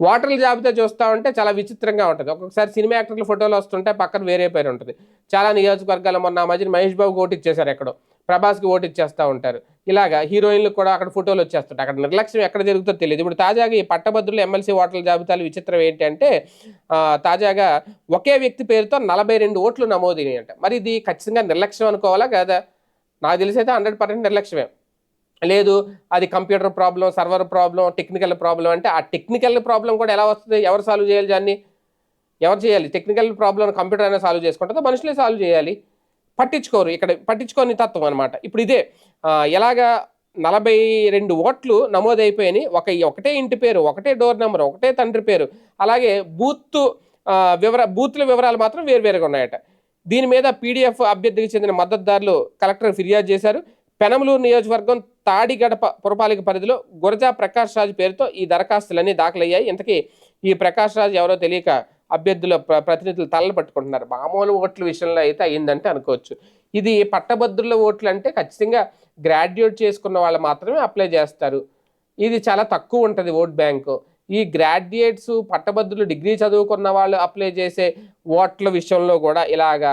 ఓటర్ల జాబితా చూస్తూ ఉంటే చాలా విచిత్రంగా ఉంటుంది. ఒక్కొక్కసారి సినిమా యాక్టర్ల ఫోటోలు వస్తుంటే పక్కన వేరే పేరు ఉంటుంది. చాలా నియోజకవర్గాలు మొన్న ఆ మధ్యన మహేష్ బాబుకి ఓటు ఇచ్చేశారు ఎక్కడో. ప్రభాస్కి ఓటు ఇచ్చేస్తూ ఉంటారు. ఇలాగా హీరోయిన్లు కూడా అక్కడ ఫోటోలు వచ్చేస్తుంటాయి. అక్కడ నిర్లక్ష్యం ఎక్కడ జరుగుతుందో తెలియదు. ఇప్పుడు తాజాగా ఈ పట్టభద్రులు ఎమ్మెల్సీ ఓటర్ల జాబితాలు విచిత్రం ఏంటంటే తాజాగా ఒకే వ్యక్తి పేరుతో నలభై రెండు ఓట్లు నమోదైనాయి మరి ఇది ఖచ్చితంగా నిర్లక్ష్యం అనుకోవాలా కదా? నాకు తెలిసి అయితే హండ్రెడ్ పర్సెంట్ నిర్లక్ష్యమే. లేదు అది computer problem server problem technical problem అంటే ఆ టెక్నికల్ ప్రాబ్లం కూడా ఎలా వస్తుంది? ఎవరు సాల్వ్ చేయాలి దాన్ని? ఎవరు చేయాలి? టెక్నికల్ ప్రాబ్లం కంప్యూటర్ అయినా సాల్వ్ చేసుకుంటుందో? మనుషులే సాల్వ్ చేయాలి. పట్టించుకోరు. ఇక్కడ పట్టించుకోని తత్వం అనమాట ఇప్పుడు ఇదే ఎలాగా నలభై రెండు ఓట్లు నమోదైపోయినాయి. ఒక ఒకటే ఇంటి పేరు ఒకటే డోర్ నెంబర్ ఒకటే తండ్రి పేరు అలాగే బూత్ వివర బూత్ల వివరాలు మాత్రం వేరువేరుగా ఉన్నాయట. దీని మీద పీడిఎఫ్ అభ్యర్థికి చెందిన మద్దతుదారులు కలెక్టర్ ఫిర్యాదు చేశారు. పెనమలూరు నియోజకవర్గం తాడిగడప పురపాలిక పరిధిలో గురజా ప్రకాష్ రాజు పేరుతో ఈ దరఖాస్తులన్నీ దాఖలయ్యాయి. ఇంతకీ ఈ ప్రకాష్ రాజు ఎవరో తెలియక అభ్యర్థుల ప్ర- ప్రతినిధులు తలలు పట్టుకుంటున్నారు. మామూలు ఓట్ల విషయంలో అయితే అయ్యిందంటే అనుకోవచ్చు. ఇది పట్టభద్రుల ఓట్లు అంటే ఖచ్చితంగా గ్రాడ్యుయేట్ చేసుకున్న వాళ్ళు మాత్రమే అప్లై చేస్తారు. ఇది చాలా తక్కువ ఉంటుంది ఓట్ బ్యాంకు. ఈ గ్రాడ్యుయేట్స్ పట్టభద్రులు డిగ్రీ చదువుకున్న వాళ్ళు అప్లై చేసే ఓట్ల విషయంలో కూడా ఇలాగా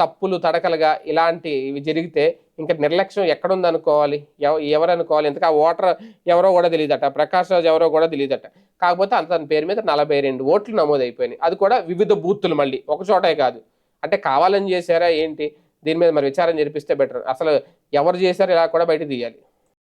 తప్పులు తడకలుగా ఇలాంటివి జరిగితే ఇంకా నిర్లక్ష్యం ఎక్కడుంది అనుకోవాలి ఎవ ఎవరు అనుకోవాలి ఇంతకు ఆ ఓటర్ ఎవరో కూడా తెలియదట ప్రకాష్ రాజు ఎవరో కూడా తెలియదట. కాకపోతే అంత తన పేరు మీద నలభై రెండు ఓట్లు నమోదైపోయినాయి. అది కూడా వివిధ బూత్లు మళ్ళీ ఒక చోటే కాదు. అంటే కావాలని చేశారా ఏంటి? దీని మీద మరి విచారం జరిపిస్తే బెటర్. అసలు ఎవరు చేశారు ఇలా కూడా బయట తీయాలి.